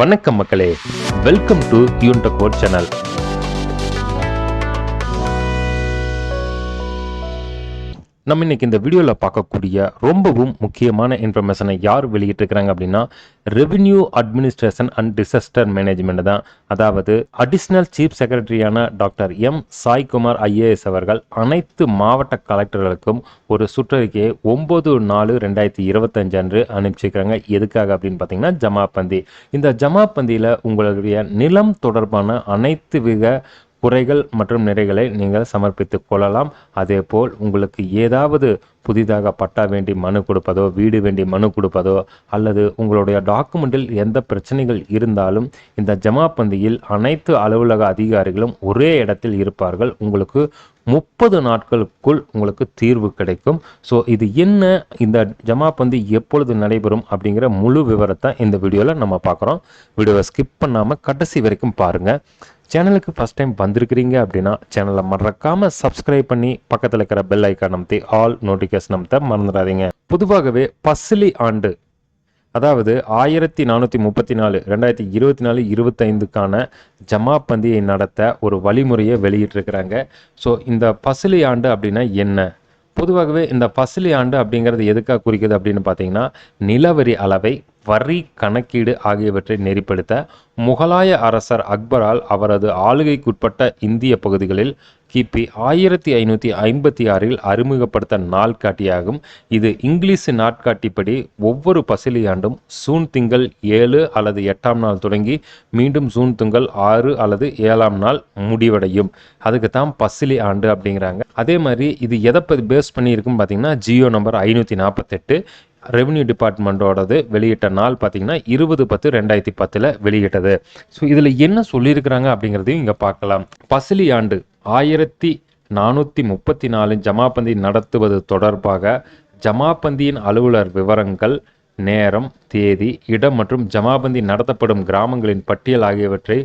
வணக்கம் மக்களே. Welcome to யூன்டகோட் channel நம்ம இன்றைக்கி இந்த வீடியோவில் பார்க்கக்கூடிய ரொம்பவும் முக்கியமான இன்ஃபர்மேஷனை யார் வெளியிட்டிருக்கிறாங்க அப்படின்னா revenue administration and disaster management தான். அதாவது அடிஷ்னல் சீஃப் செக்ரட்டரியான டாக்டர் எம் சாய்குமார் ஐஏஎஸ் அவர்கள் அனைத்து மாவட்ட கலெக்டர்களுக்கும் ஒரு சுற்றறிக்கையை ஒம்பது நாலு ரெண்டாயிரத்தி இருபத்தஞ்சு அன்று அனுப்பிச்சிருக்கிறாங்க. எதுக்காக அப்படின்னு பார்த்தீங்கன்னா ஜமாபந்தி இந்த ஜமாபந்தியில் உங்களுடைய நிலம் தொடர்பான அனைத்து வித குறைகள் மற்றும் நிறைகளை நீங்கள் சமர்ப்பித்துக் கொள்ளலாம். அதேபோல் உங்களுக்கு ஏதாவது புதிதாக பட்டா வேண்டி மனு கொடுப்பதோ வீடு வேண்டி மனு கொடுப்பதோ அல்லது உங்களுடைய டாக்குமெண்டில் எந்த பிரச்சனைகள் இருந்தாலும் இந்த ஜமாபந்தியில் அனைத்து அலுவலக அதிகாரிகளும் ஒரே இடத்தில் இருப்பார்கள். உங்களுக்கு முப்பது நாட்களுக்குள் உங்களுக்கு தீர்வு கிடைக்கும். ஸோ இது என்ன? இந்த ஜமாபந்தி எப்பொழுது நடைபெறும் அப்படிங்கிற முழு விவரத்தை இந்த வீடியோவில் நம்ம பார்க்குறோம். வீடியோவை ஸ்கிப் பண்ணாமல் கடைசி வரைக்கும் பாருங்கள் சேனலுக்கு ஃபஸ்ட் டைம் வந்திருக்கிறீங்க அப்படின்னா சேனலை மறக்காமல் சப்ஸ்கிரைப் பண்ணி பக்கத்தில் இருக்கிற பெல் ஐக்கான் நமத்தி ஆல் நோட்டிஃபிகேஷன் நமத்த மறந்துடாதீங்க. பொதுவாகவே பசிலி ஆண்டு அதாவது ஆயிரத்தி நானூற்றி முப்பத்தி நாலு ரெண்டாயிரத்தி இருபத்தி நாலு இருபத்தைந்துக்கான ஜமா பந்தியை நடத்த ஒரு வழிமுறையை வெளியிட்டிருக்கிறாங்க. ஸோ இந்த பசிலி ஆண்டு அப்படின்னா என்ன? பொதுவாகவே இந்த பசிலி ஆண்டு அப்படிங்கிறது எதுக்காக குறிக்குது அப்படின்னு பார்த்தீங்கன்னா நிலவரி அளவை வரி கணக்கீடு ஆகியவற்றை நெறிப்படுத்த முகலாய அரசர் அக்பரால் அவரது ஆளுகைக்குட்பட்ட இந்திய பகுதிகளில் கிபி ஆயிரத்தி ஐநூற்றி ஐம்பத்தி ஆறில் அறிமுகப்படுத்த நாள்காட்டியாகும் இது இங்கிலீஷ் நாட்காட்டிப்படி ஒவ்வொரு பசிலி ஆண்டும் சூன் திங்கள் ஏழு அல்லது எட்டாம் நாள் தொடங்கி மீண்டும் சூன் திங்கள் ஆறு அல்லது ஏழாம் நாள் முடிவடையும். அதுக்கு தான் பசிலி ஆண்டு அப்படிங்கிறாங்க. அதே மாதிரி இது எதை பற்றி பேஸ் பண்ணியிருக்குன்னு பார்த்தீங்கன்னா ஜியோ நம்பர் ஐநூற்றி நாற்பத்தெட்டு. ரெவன்யூ டிபார்ட்மெண்ட்டோடது வெளியிட்ட நாள் பார்த்தீங்கன்னா இருபது பத்து ரெண்டாயிரத்தி பத்தில் வெளியிட்டது. ஸோ இதில் என்ன சொல்லியிருக்கிறாங்க அப்படிங்கிறதையும் இங்கே பார்க்கலாம். பசிலி ஆண்டு ஆயிரத்தி நானூற்றி முப்பத்தி நாலு ஜமாபந்தி நடத்துவது தொடர்பாக ஜமாபந்தியின் அலுவலர் விவரங்கள் நேரம் தேதி இடம் மற்றும் ஜமாபந்தி நடத்தப்படும் கிராமங்களின் பட்டியல் ஆகியவற்றை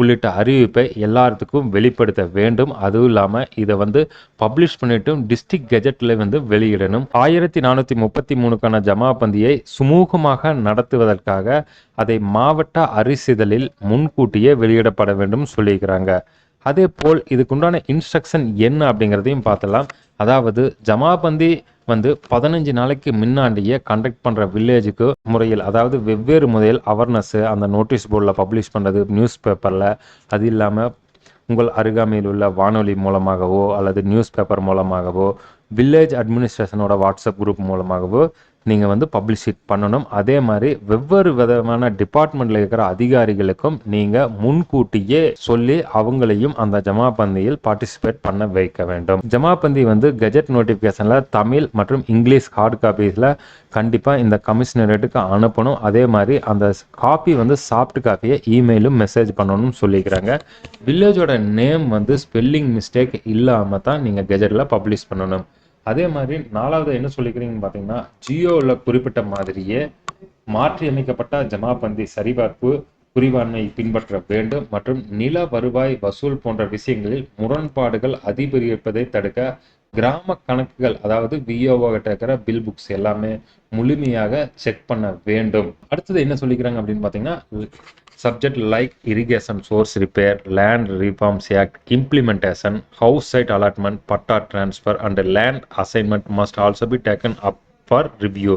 உள்ளிட்ட அறிவிப்பை எல்லாத்துக்கும் வெளிப்படுத்த வேண்டும். அதுவும் இல்லாமல் இதை வந்து பப்ளிஷ் பண்ணிட்டும் டிஸ்ட்ரிக்ட் கெஜெட்டில் வந்து வெளியிடணும். ஆயிரத்தி நானூற்றி முப்பத்தி மூணுக்கான ஜமாபந்தியை சுமூகமாக நடத்துவதற்காக அதை மாவட்ட அரிசிதழில் முன்கூட்டியே வெளியிடப்பட வேண்டும் சொல்லியிருக்கிறாங்க. அதே போல் இதுக்குண்டான இன்ஸ்ட்ரக்ஷன் என்ன அப்படிங்கிறதையும் பார்த்தலாம் அதாவது ஜமாபந்தி வந்து பதினஞ்சு நாளைக்கு முன்னாடியே கண்டக்ட் பண்ணுற வில்லேஜுக்கு முறையில் அதாவது வெவ்வேறு முறையில் அவர்னஸ்ஸு அந்த நோட்டீஸ் போர்டில் பப்ளிஷ் பண்ணுறது நியூஸ் பேப்பரில் அது இல்லாமல் உங்கள் அருகாமையில் உள்ள வானொலி மூலமாகவோ அல்லது நியூஸ் பேப்பர் மூலமாகவோ வில்லேஜ் அட்மினிஸ்ட்ரேஷனோட வாட்ஸ்அப் குரூப் மூலமாகவோ நீங்கள் வந்து பப்ளிஷிட் பண்ணணும். அதே மாதிரி வெவ்வேறு விதமான டிபார்ட்மெண்ட்டில் இருக்கிற அதிகாரிகளுக்கும் நீங்கள் முன்கூட்டியே சொல்லி அவங்களையும் அந்த ஜமாபந்தியில் பார்ட்டிசிபேட் பண்ண வைக்க வேண்டும். ஜமாபந்தி வந்து கெஜெட் நோட்டிஃபிகேஷனில் தமிழ் மற்றும் இங்கிலீஷ் ஹார்ட் காப்பீஸில் கண்டிப்பாக இந்த கமிஷனரேட்டுக்கு அனுப்பணும். அதே மாதிரி அந்த காப்பி வந்து சாஃப்ட் காப்பியை இமெயிலும் மெசேஜ் பண்ணணும்னு சொல்லிக்கிறாங்க. வில்லேஜோட நேம் வந்து ஸ்பெல்லிங் மிஸ்டேக் இல்லாமல் தான் நீங்கள் கெஜெட்டில் பப்ளிஷ் பண்ணணும். அதே மாதிரி நாலாவது என்ன சொல்லிக்கிறீங்கன்னு பார்த்தீங்கன்னா ஜியோவில் குறிப்பிட்ட மாதிரியே மாற்றியமைக்கப்பட்ட ஜமாபந்தி சரிபார்ப்பு குறிவாண்மை பின்பற்ற வேண்டும் மற்றும் நில வருவாய் வசூல் போன்ற விஷயங்களில் முரண்பாடுகள் அதிகரிப்பதை தடுக்க கிராம கணக்குகள் அதாவது விஓஓ கிட்ட இருக்கிற பில் புக்ஸ் எல்லாமே முழுமையாக செக் பண்ண வேண்டும். அடுத்தது என்ன சொல்லிக்கிறாங்க அப்படின்னு பார்த்தீங்கன்னா subject like irrigation source repair land reforms act implementation house site allotment patta transfer and land assignment must also be taken up for review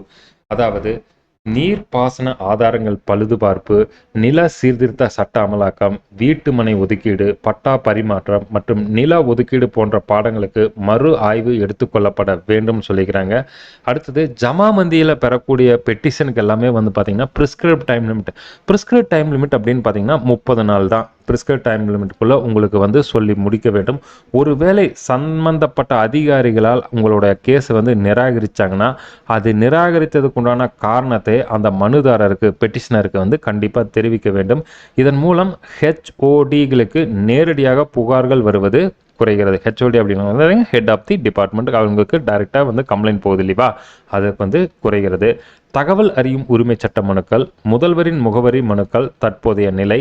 அதாவது நீர்ப்பாசன ஆதாரங்கள் பழுதுபார்ப்பு நில சீர்திருத்த சட்ட அமலாக்கம் வீட்டுமனை ஒதுக்கீடு பட்டா பரிமாற்றம் மற்றும் நில ஒதுக்கீடு போன்ற பாடங்களுக்கு மறு ஆய்வு எடுத்துக்கொள்ளப்பட வேண்டும் சொல்லிக்கிறாங்க. அடுத்தது ஜமா மந்தியில் பெறக்கூடிய பெட்டிஷனுக்கு எல்லாமே வந்து பார்த்தீங்கன்னா prescript time limit prescript time limit அப்படின்னு பார்த்தீங்கன்னா முப்பது நாள் தான். ப்ரிஸ்கிரிப்ட் டைம் லிமிட்டுக்குள்ளே உங்களுக்கு வந்து சொல்லி முடிக்க வேண்டும். ஒருவேளை சம்பந்தப்பட்ட அதிகாரிகளால் உங்களோட கேஸ் வந்து நிராகரித்தாங்கன்னா அது நிராகரித்ததுக்கு உண்டான காரணத்தை அந்த மனுதாரருக்கு பெட்டிஷனருக்கு வந்து கண்டிப்பாக தெரிவிக்க வேண்டும். இதன் மூலம் ஹெச்ஓடிகளுக்கு நேரடியாக புகார்கள் வருவது குறைகிறது. ஹெச்ஓடி அப்படின்னு ஹெட் ஆஃப் தி டிபார்ட்மெண்ட் அவங்களுக்கு டைரெக்டாக வந்து கம்ப்ளைண்ட் போகுது இல்லைவா? அது வந்து குறைகிறது. தகவல் அறியும் உரிமை சட்ட மனுக்கள் முதல்வரின் முகவரி மனுக்கள் தற்போதைய நிலை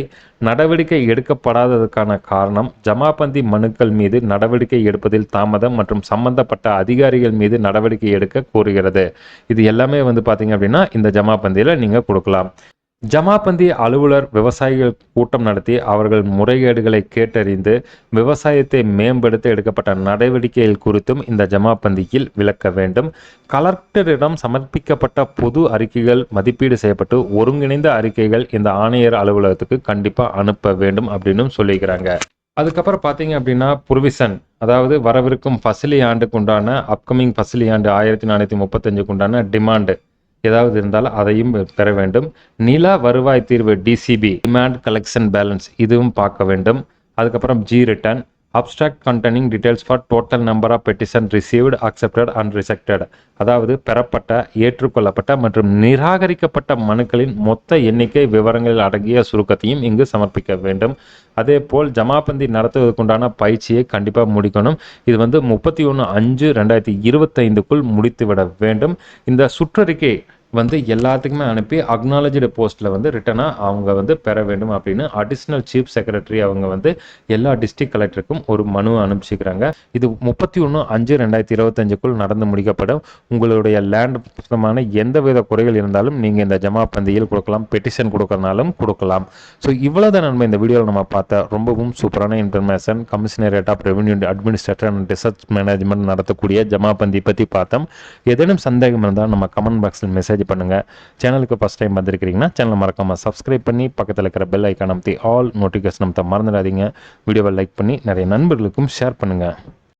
நடவடிக்கை எடுக்கப்படாததற்கான காரணம் ஜமாபந்தி மனுக்கள் மீது நடவடிக்கை எடுப்பதில் தாமதம் மற்றும் சம்பந்தப்பட்ட அதிகாரிகள் மீது நடவடிக்கை எடுக்க கோருகிறது. இது எல்லாமே வந்து பார்த்தீங்க அப்படின்னா இந்த ஜமாபந்தியில் நீங்கள் கொடுக்கலாம். ஜமாபந்தி அலுவலர் விவசாயிகள் கூட்டம் நடத்தி அவர்கள் முறைகேடுகளை கேட்டறிந்து விவசாயத்தை மேம்படுத்த எடுக்கப்பட்ட நடவடிக்கைகள் குறித்தும் இந்த ஜமாபந்தியில் விளக்க வேண்டும். கலெக்டரிடம் சமர்ப்பிக்கப்பட்ட பொது அறிக்கைகள் மதிப்பீடு செய்யப்பட்டு ஒருங்கிணைந்த அறிக்கைகள் இந்த ஆணையர் அலுவலகத்துக்கு கண்டிப்பாக அனுப்ப வேண்டும் அப்படின்னு சொல்லிக்கிறாங்க அதுக்கப்புறம் பார்த்தீங்க அப்படின்னா புர்விசன் அதாவது வரவிருக்கும் ஃபசிலி ஆண்டுக்குண்டான அப்கமிங் ஃபசிலி ஆண்டு ஆயிரத்தி நானூற்றி முப்பத்தஞ்சுக்குண்டான டிமாண்டு ஏதாவது இருந்தால் அதையும் பெற வேண்டும். நில வருவாய் தீர்வு டிசிபி டிமாண்ட் கலெக்ஷன் பேலன்ஸ் இதுவும் பார்க்க வேண்டும். அதுக்கப்புறம் G return abstract containing details for total number of petition received accepted and rejected அதாவது பெறப்பட்ட ஏற்றுக்கொள்ளப்பட்ட மற்றும் நிராகரிக்கப்பட்ட மனுக்களின் மொத்த எண்ணிக்கை விவரங்களில் அடங்கிய சுருக்கத்தையும் இங்கு சமர்ப்பிக்க வேண்டும். அதே போல் ஜமாபந்தி நடத்துவதற்குண்டான பயிற்சியை கண்டிப்பாக முடிக்கணும். இது வந்து முப்பத்தி ஒன்று அஞ்சு ரெண்டாயிரத்தி இருபத்தைந்துக்குள் முடித்துவிட வேண்டும். இந்த சுற்றறிக்கை வந்து எல்லாத்துக்குமே அனுப்பி அக்னாலஜிடு போஸ்ட்டில் வந்து ரிட்டனாக அவங்க வந்து பெற வேண்டும் அப்படின்னு அடிஷ்னல் சீஃப் செக்ரட்டரி அவங்க வந்து எல்லா டிஸ்ட்ரிக்ட் கலெக்டருக்கும் ஒரு மனு அனுப்பிச்சிக்கிறாங்க. இது முப்பத்தி ஒன்று அஞ்சு ரெண்டாயிரத்தி இருபத்தஞ்சுக்குள் நடந்து முடிக்கப்படும். உங்களுடைய லேண்ட் சம்பந்தமான எந்த வித குறைகள் இருந்தாலும் நீங்கள் இந்த ஜமா பந்தியில் கொடுக்கலாம் பெட்டிஷன் கொடுக்கறனாலும் கொடுக்கலாம். ஸோ இவ்வளோதான் நம்ம இந்த வீடியோவில் நம்ம பார்த்த ரொம்பவும் சூப்பரான information commissionerate of revenue administrator and research management நடத்தக்கூடிய ஜமா பந்தி பற்றி பார்த்தோம். ஏதேனும் சந்தேகம் இருந்தால் நம்ம கமெண்ட் பாக்ஸில் மெசேஜ் பண்ணுங்கள் சேனலுக்கு ஃபஸ்ட் டைம் வந்திருக்கிறீங்கன்னா சேனலை மறக்காமல் சப்ஸ்கிரைப் பண்ணி பக்கத்தில் இருக்கிற பெல் ஐக்கான் அமைத்தி ஆல் நோட்டிஃபிகேஷன் அமைத்த மறந்துடாதீங்க. வீடியோவை லைக் பண்ணி நிறைய நண்பர்களுக்கும் ஷேர் பண்ணுங்கள்